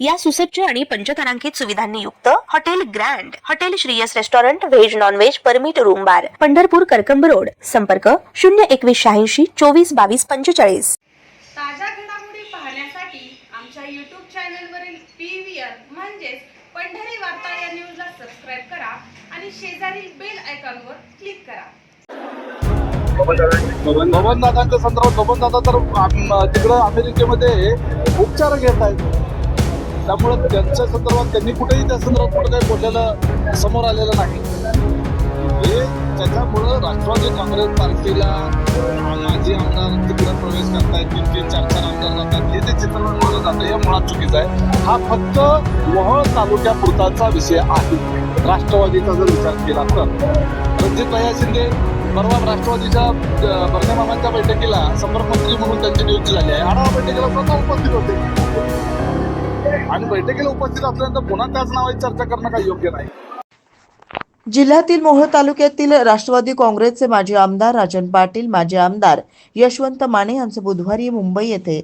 या सुसज्ज आणि पंचतारांकित सुविधांनी युक्त hotel grand hotel Shriyas restaurant veg non veg permit room bar Pandharpur Karkamb road. संपर्क शून्य एकवीस शहाऐंशी चोवीस बावीस पंचेचाळीस. ताज्या घडामोडी पाहण्यासाठी आमच्या यूट्यूब चॅनलवरील पी व्ही आर म्हणजेच पंढरी वार्ता या न्यूजला सबस्क्राईब करा आणि शेजारील बेल आयकॉनवर क्लिक करा. बबन दादांच्या संदर्भात बबन दादा तर आम- तिकडं अमेरिकेमध्ये उपचार घेत आहेत. त्यामुळं त्यांच्या संदर्भात त्यांनी कुठेही त्या संदर्भात कुठं काही बोललेलं समोर आलेलं नाही. हे त्याच्यामुळं राष्ट्रवादी काँग्रेस पार्टीला माजी आमदार तिकडे प्रवेश करतायत तीन तीन चार चार आमदार जातात हे जे चित्रण बोललं जातं हे मुळात चुकीचं आहे. हा फक्त वहळ तालुक्यापुरताचा विषय आहे. राष्ट्रवादीचा जर विचार केला तर. रणजित भैया शिंदे परवा राष्ट्रवादीच्या अं, बैठकीला संपर्कमंत्री म्हणून त्यांची नियुक्ती झाली आहे. आढावा बैठकीला स्वतः उपस्थित होते. आणि बैठकीला उपस्थित असल्यानंतर पुन्हा त्याच नावाची चर्चा करणं काही योग्य नाही. जिल्ह्यातील मोहोळ तालुक्यातील राष्ट्रवादी काँग्रेसचे माजी आमदार राजन पाटील माजी आमदार यशवंत माने यांचे बुधवारी मुंबई येथे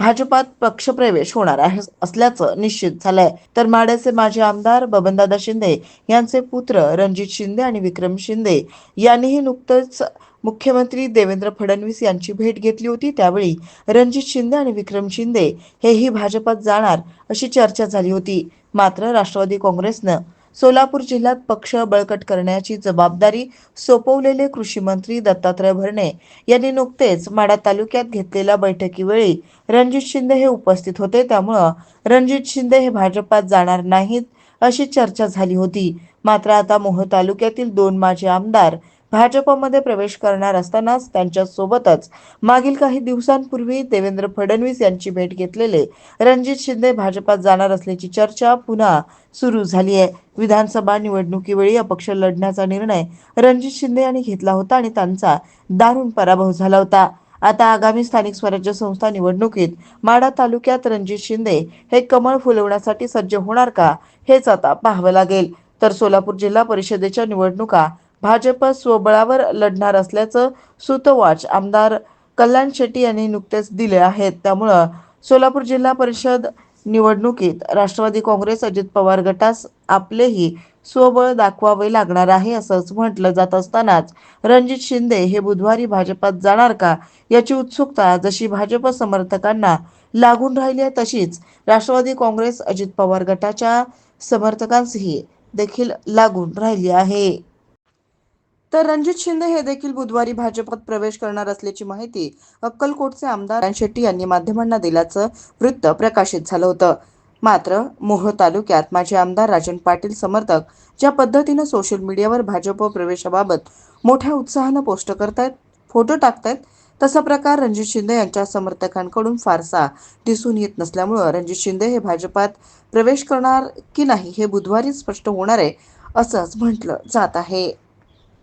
भाजपात पक्षप्रवेश होणार आहे असल्याचं निश्चित झालंय. तर माड्याचे माजी आमदार बबनदादा शिंदे यांचे पुत्र रणजित शिंदे आणि विक्रम शिंदे यांनीही नुकतंच मुख्यमंत्री देवेंद्र फडणवीस यांची भेट घेतली होती. त्यावेळी रणजित शिंदे आणि विक्रम शिंदे हेही भाजपात जाणार अशी चर्चा झाली होती. मात्र राष्ट्रवादी काँग्रेसनं सोलापूर जिल्ह्यात पक्ष बळकट करण्याची जबाबदारी सोपवलेले कृषी मंत्री दत्तात्रय भरणे यांनी नुकतेच माडा तालुक्यात घेतलेल्या बैठकीवेळी रणजित शिंदे हे उपस्थित होते. त्यामुळं रणजित शिंदे हे भाजपात जाणार नाहीत अशी चर्चा झाली होती. मात्र आता मोह तालुक्यातील दोन माजी आमदार भाजपमध्ये प्रवेश करणार असतानाच त्यांच्यासोबतच मागील काही दिवसांपूर्वी देवेंद्र फडणवीस यांची भेट घेतलेले रणजित शिंदे भाजपात जाणार असल्याची चर्चा पुन्हा सुरू झाली आहे. विधानसभा निवडणुकीवेळी अपक्ष लढण्याचा निर्णय रणजित शिंदे यांनी घेतला होता आणि त्यांचा दारुण पराभव झाला होता. आता आगामी स्थानिक स्वराज्य संस्था निवडणुकीत माडा तालुक्यात रणजित शिंदे हे कमळ फुलवण्यासाठी सज्ज होणार का हेच आता पाहावं लागेल. तर सोलापूर जिल्हा परिषदेच्या निवडणुका भाजप स्वबळावर लढणार असल्याचं सूतवाच आमदार कल्याण शेट्टी यांनी नुकतेच दिले आहेत. त्यामुळं सोलापूर जिल्हा परिषद निवडणुकीत राष्ट्रवादी काँग्रेस अजित पवार गटास आपलेही स्वबळ दाखवावे लागणार आहे असंच म्हटलं जात असतानाच रणजित शिंदे हे बुधवारी भाजपात जाणार का याची उत्सुकता जशी भाजप समर्थकांना लागून राहिली आहे तशीच राष्ट्रवादी काँग्रेस अजित पवार गटाच्या समर्थकांसही देखील लागून राहिली आहे. तर रणजित शिंदे हे देखील बुधवारी भाजपात प्रवेश करणार असल्याची माहिती अक्कलकोटचे आमदार शेट्टी यांनी माध्यमांना दिल्याचं वृत्त प्रकाशित झालं होतं. मात्र मोहोळ तालुक्यात माजी आमदार राजन पाटील समर्थक ज्या पद्धतीनं सोशल मीडियावर भाजप प्रवेशाबाबत मोठ्या उत्साहानं पोस्ट करतायत फोटो टाकतायत तसा प्रकार रणजित शिंदे यांच्या समर्थकांकडून फारसा दिसून येत नसल्यामुळं रणजित शिंदे हे भाजपात प्रवेश करणार की नाही हे बुधवारी स्पष्ट होणार आहे असंच म्हटलं जात आहे.